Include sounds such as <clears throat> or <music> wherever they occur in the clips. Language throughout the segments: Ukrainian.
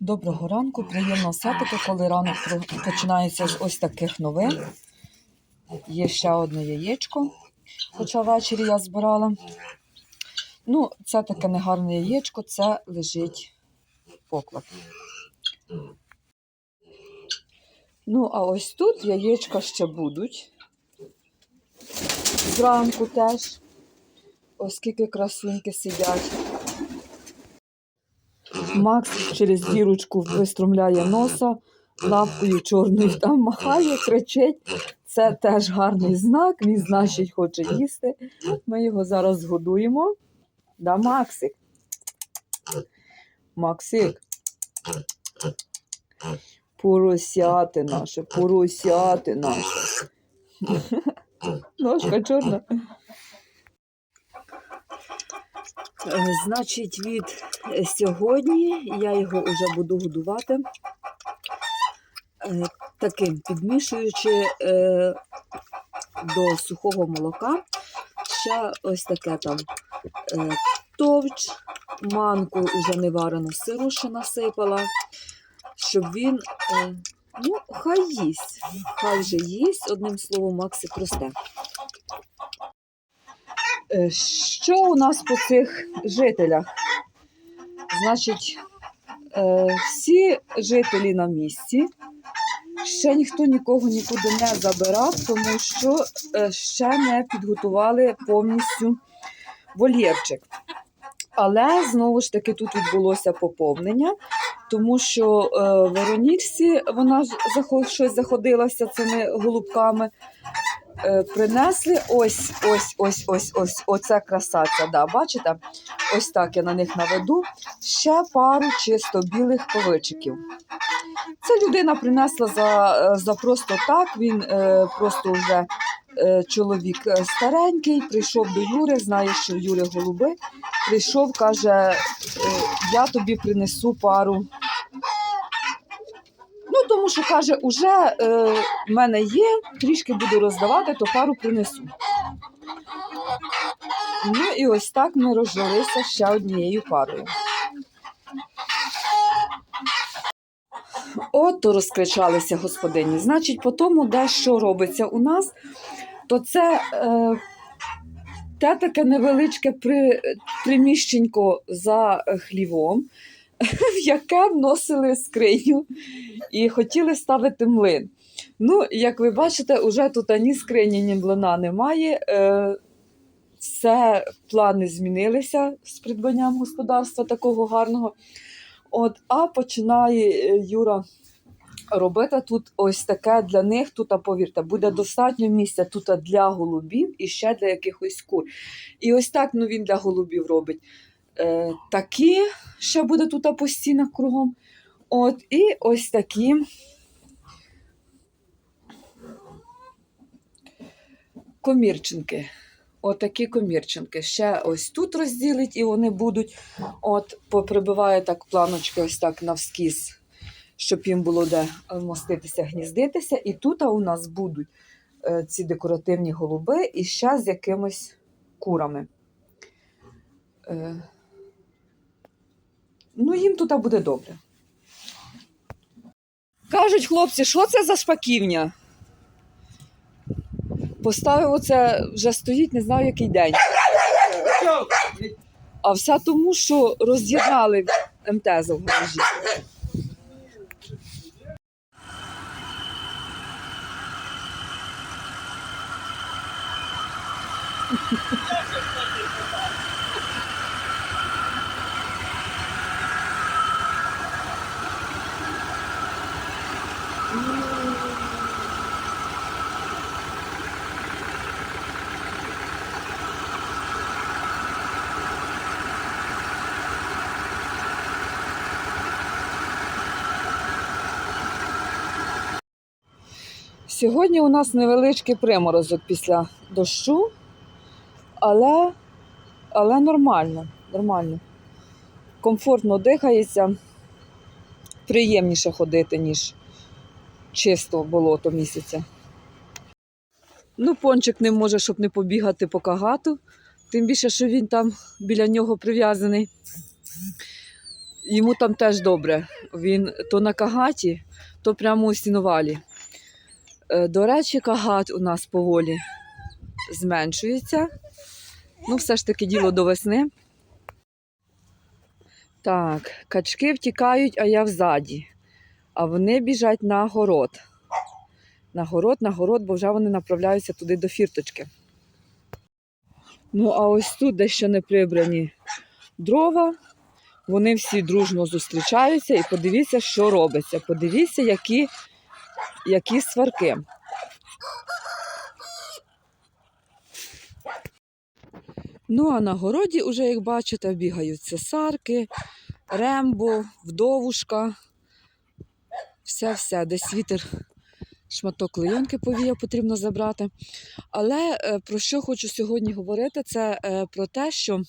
Доброго ранку, приємно все-таки, коли ранок починається з ось таких новин. Є ще одне яєчко, хоча ввечері я збирала. Ну, це таке негарне яєчко, це лежить поклад. Ну, а ось тут яєчка ще будуть. Зранку теж. Оскільки красуньки сидять. Макс через дірочку виструмляє носа, лапкою чорною там махає, кричить. Це теж гарний знак, він значить хоче їсти. Ми його зараз згодуємо. Да, Максик? Максик. Поросяти наше, поросяти наше. Ножка чорна. Е, Значить, від е, сьогодні я його вже буду годувати е, таким, підмішуючи до сухого молока. Ще ось таке там товч, манку вже не варену сиру ще насипала, щоб він, ну, хай їсть, хай вже їсть, одним словом, Максик росте. Е, Що у нас по цих жителях? Значить, е, всі жителі на місці. Ще ніхто нікого нікуди не забирав, тому що е, ще не підготували повністю вольєрчик. Але знову ж таки тут відбулося поповнення, тому що е, Веронічці вона ж щось заходилася цими голубками. Е, принесли ось, ось, ось, ось, ось, оце красаця. Да, бачите? Ось так я на них наведу. Ще пару чисто білих павичиків. Це людина принесла за, е, за просто так. Він е, просто вже е, чоловік е, старенький, прийшов до Юри, знає, що Юри голуби. Прийшов, каже, е, я тобі принесу пару. Що каже, уже е, в мене є, трішки буду роздавати, то пару принесу. Ну і ось так ми розжилися ще однією парою. От то розкричалися господині. Значить, по тому, де що робиться у нас, то це е, те таке невеличке при, приміщенько за хлівом, <laughs> в яке вносили скриню і хотіли ставити млин. Ну, як ви бачите, уже тут ані скрині, ні млина немає. Е, все плани змінилися з придбанням господарства такого гарного. От, а починає е, Юра робити тут ось таке для них. Тут, повірте, буде достатньо місця тут для голубів і ще для якихось кур. І ось так ну, він для голубів робить. Е, такі ще буде тут по кругом. От, і ось такі. Комірчинки. Отакі комірчинки. Ще ось тут розділить, і вони будуть. От, поприбиває так планочки, ось так навскіз, щоб їм було де вмоститися, гніздитися. І тут у нас будуть е, ці декоративні голуби і ще з якимись курами. Е, ну, їм тут буде добре. Кажуть хлопці, що це за шпаківня? Поставив оце, вже стоїть, не знаю який день. А все тому, що роз'єднали МТЗ в гаражі. Сьогодні у нас невеличкий приморозок після дощу, але, але нормально, нормально. Комфортно дихається, приємніше ходити, ніж чисто болото місяця. Ну, пончик не може, щоб не побігати по кагату, тим більше, що він там біля нього прив'язаний. йому там теж добре. Він то на кагаті, то прямо у сінувалі. Е, До речі, кагат у нас поволі зменшується. Ну, все ж таки діло до весни. Так, качки втікають, а я взаді. А вони біжать на город. На город, на город, бо вже вони направляються туди до фірточки. Ну, а ось тут дещо не прибрані дрова. Вони всі дружно зустрічаються і подивіться, що робиться. Подивіться, які, які сварки. Ну, а на городі, уже, як бачите, бігають цесарки, рембо, вдовушка. Все-все, десь вітер, шматок клейонки повія потрібно забрати. Але е, про що хочу сьогодні говорити, це е, про те, що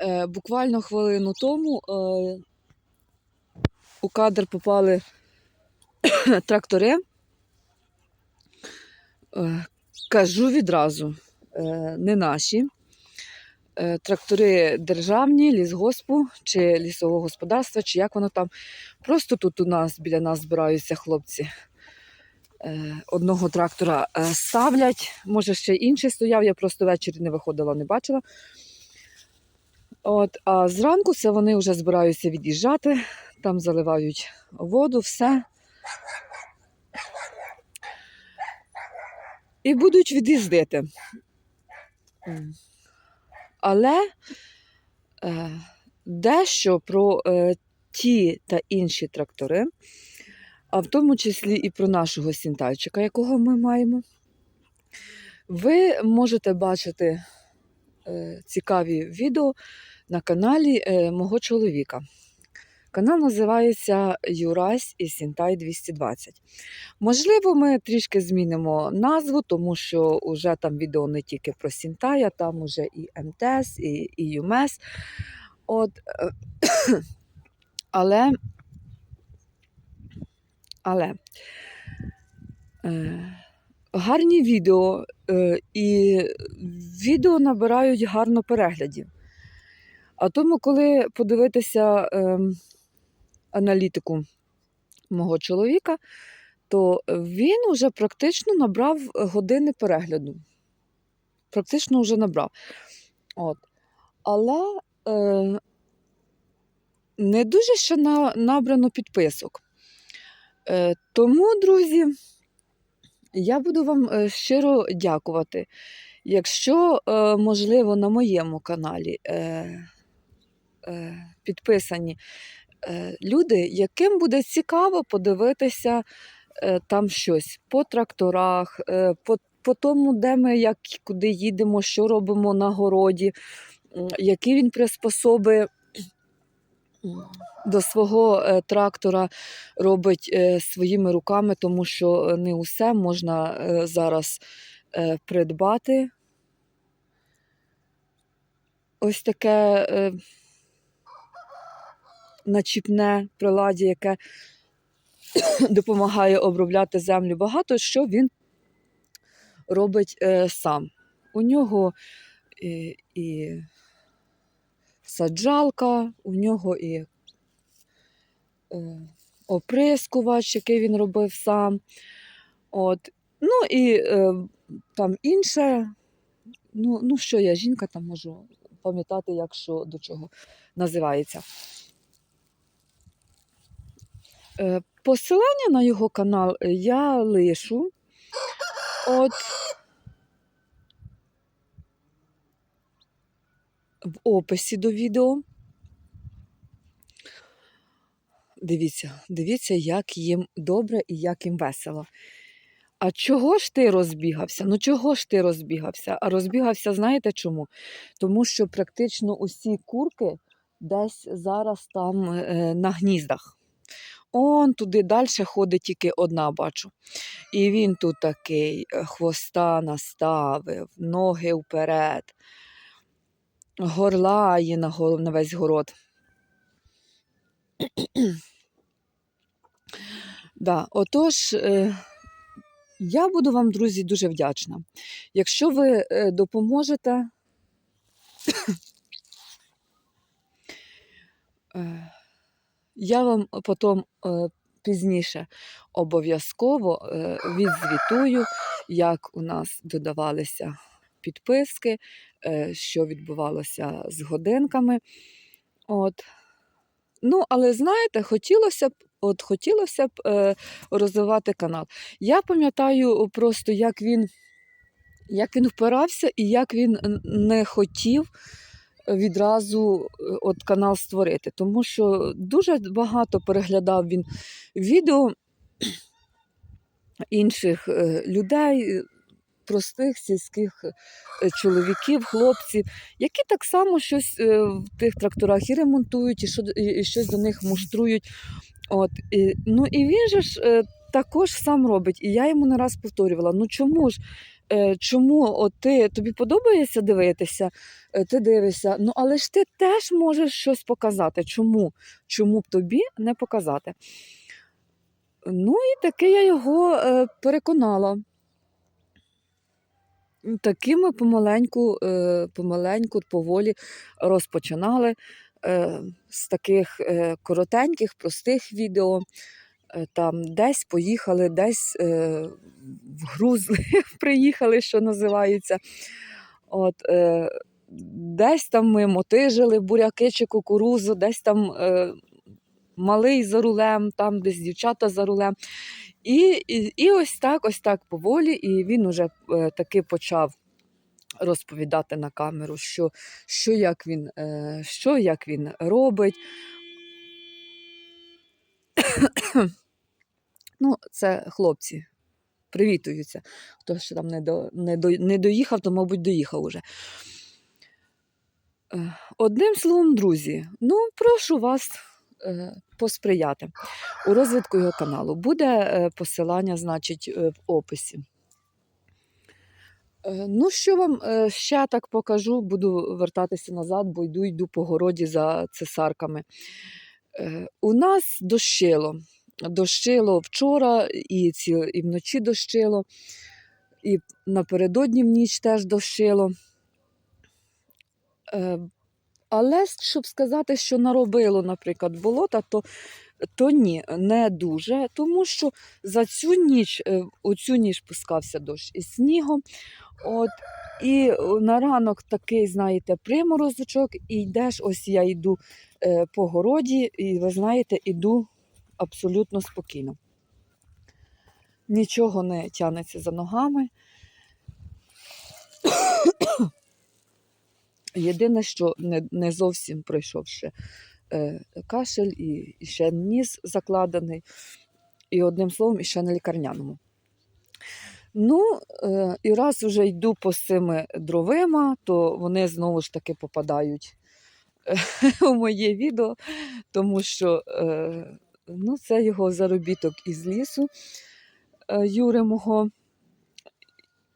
е, буквально хвилину тому у кадр попали <coughs> трактори. Е, кажу відразу, е, не наші. Е, Трактори державні, лісгоспу чи лісового господарства, чи як воно там. Просто тут у нас біля нас збираються хлопці. Одного трактора ставлять, може ще інший стояв, я просто ввечері не виходила, не бачила. От, а зранку це вони вже збираються від'їжджати, там заливають воду, все. І будуть від'їздити. Але е, дещо про е, ті та інші трактори, а в тому числі і про нашого сінтайчика, якого ми маємо, ви можете бачити е, цікаві відео на каналі мого чоловіка. Канал називається Юрась і Сінтай 220. Можливо, ми трішки змінимо назву, тому що вже там відео не тільки про Сінтая, там уже і МТС, і, і ЮМЕС. От, е, <coughs> але, але е, гарні відео, е, і відео набирають гарно переглядів. А тому, коли подивитися е, аналітику мого чоловіка, то він вже практично набрав години перегляду. Практично вже набрав. От. Але е, не дуже ще на, набрано підписок. Е, тому, друзі, я буду вам е, щиро дякувати. Якщо, е, можливо, на моєму каналі е, е, підписані люди, яким буде цікаво подивитися е, там щось по тракторах, е, по, по тому, де ми як, куди їдемо, що робимо на городі, які він приспособи до свого е, трактора робить е, своїми руками, тому що не усе можна е, зараз е, придбати. Ось таке е, начіпне приладдя, яке <coughs> допомагає обробляти землю. Багато що він робить е, сам. У нього і, і саджалка, у нього і е, оприскувач, який він робив сам. От. Ну і е, там інше. Ну, ну, що я, жінка там можу пам'ятати, як що до чого називається. Е, Посилання на його канал я лишу. От в описі до відео. Дивіться, дивіться, як їм добре і як їм весело. А чого ж ти розбігався? Ну чого ж ти розбігався? А розбігався, знаєте чому? Тому що практично усі курки десь зараз там е, на гніздах. Он туди далі ходить тільки одна, бачу. І він тут такий, е, хвоста наставив, ноги вперед, горлає на, гол- на весь город. <clears throat> да, отож, е, я буду вам, друзі, дуже вдячна. Якщо ви е, допоможете <coughs> Я вам потім е, пізніше обов'язково е, відзвітую, як у нас додавалися підписки, е, що відбувалося з годинками. От. Ну, але знаєте, хотілося б, от хотілося б е, розвивати канал. Я пам'ятаю просто, як він, як він впирався і як він не хотів відразу е, от канал створити. Тому що дуже багато переглядав він відео інших е, людей, простих сільських е, чоловіків, хлопців, які так само щось в тих тракторах і ремонтують, і, що, і, і щось до них муштрують. От, і, ну і він же ж також сам робить. І я йому не раз повторювала: ну чому ж? Е, Чому от ти тобі подобається дивитися, е, ти дивишся, ну але ж ти теж можеш щось показати. Чому? Чому б тобі не показати? Ну і таки я його е, переконала. М, Таки ми помаленьку, помаленьку, поволі розпочинали з таких коротеньких, простих відео. Е, Там десь поїхали, десь е, вгрузли, <laughs> приїхали, що називається. От, е, десь там ми мотижили буряки чи кукурузу, десь там е, малий за рулем, там десь дівчата за рулем. І, і, і ось так, ось так поволі, і він уже е, таки почав розповідати на камеру, що, що, як, він, е, що як він робить. Ну, це хлопці привітуються. Хто ще там не, до, не, до, не доїхав, то, мабуть, доїхав уже. Е, Одним словом, друзі, ну прошу вас е, посприяти у розвитку його каналу. Буде е, посилання, значить, в описі. Ну, що вам ще так покажу, буду вертатися назад, бо йду йду по городі за цесарками. У нас дощило. Дощило вчора, і, ці, і вночі дощило, і напередодні в ніч теж дощило. Е, Але щоб сказати, що наробило, наприклад, болота, то, то ні, не дуже, тому що за цю ніч, е, у цю ніч пускався дощ із снігом. От, і на ранок такий, знаєте, приморозочок, і йдеш, ось я йду е, по городі, і ви знаєте, іду абсолютно спокійно. Нічого не тягнеться за ногами. <coughs> Єдине, що не, не зовсім пройшов ще е, кашель, і, і ще ніс закладений, і одним словом, і ще на лікарняному. Ну, е, і раз вже йду по цими дровима, то вони знову ж таки попадають е, <laughs> у моє відео, тому що е, ну, це його заробіток із лісу е, Юри мого.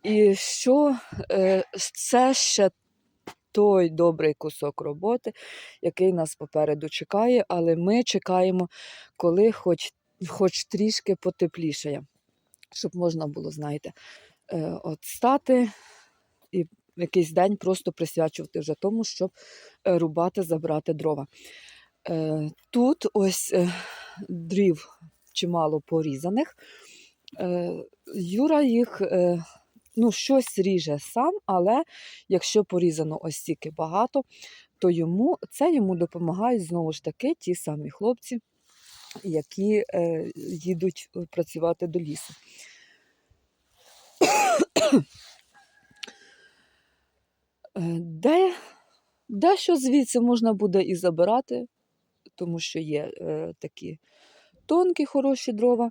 І що е, це ще той добрий кусок роботи, який нас попереду чекає, але ми чекаємо, коли хоч, хоч трішки потеплішає, щоб можна було, знаєте, е, от стати і якийсь день просто присвячувати вже тому, щоб рубати, забрати дрова. Тут ось дрів чимало порізаних. Е, Юра їх е, ну, щось ріже сам, але якщо порізано ось стільки багато, то йому це йому допомагають знову ж таки ті самі хлопці, які е, їдуть працювати до лісу. Де, дещо звідси можна буде і забирати, тому що є е, такі тонкі, хороші дрова,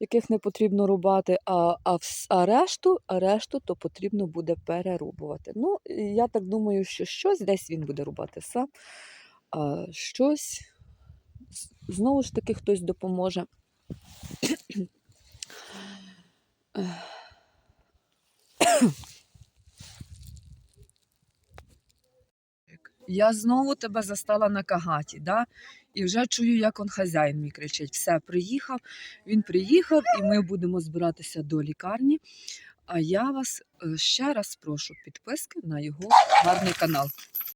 яких не потрібно рубати, а, а, а, решту, а решту то потрібно буде перерубувати. Ну, я так думаю, що щось десь він буде рубати сам, а щось знову ж таки хтось допоможе. <coughs> Я знову тебе застала на кагаті, да? І вже чую, як он хазяїн мій кричить. Все, приїхав, він приїхав, і ми будемо збиратися до лікарні. А я вас е, ще раз прошу підписки на його гарний канал.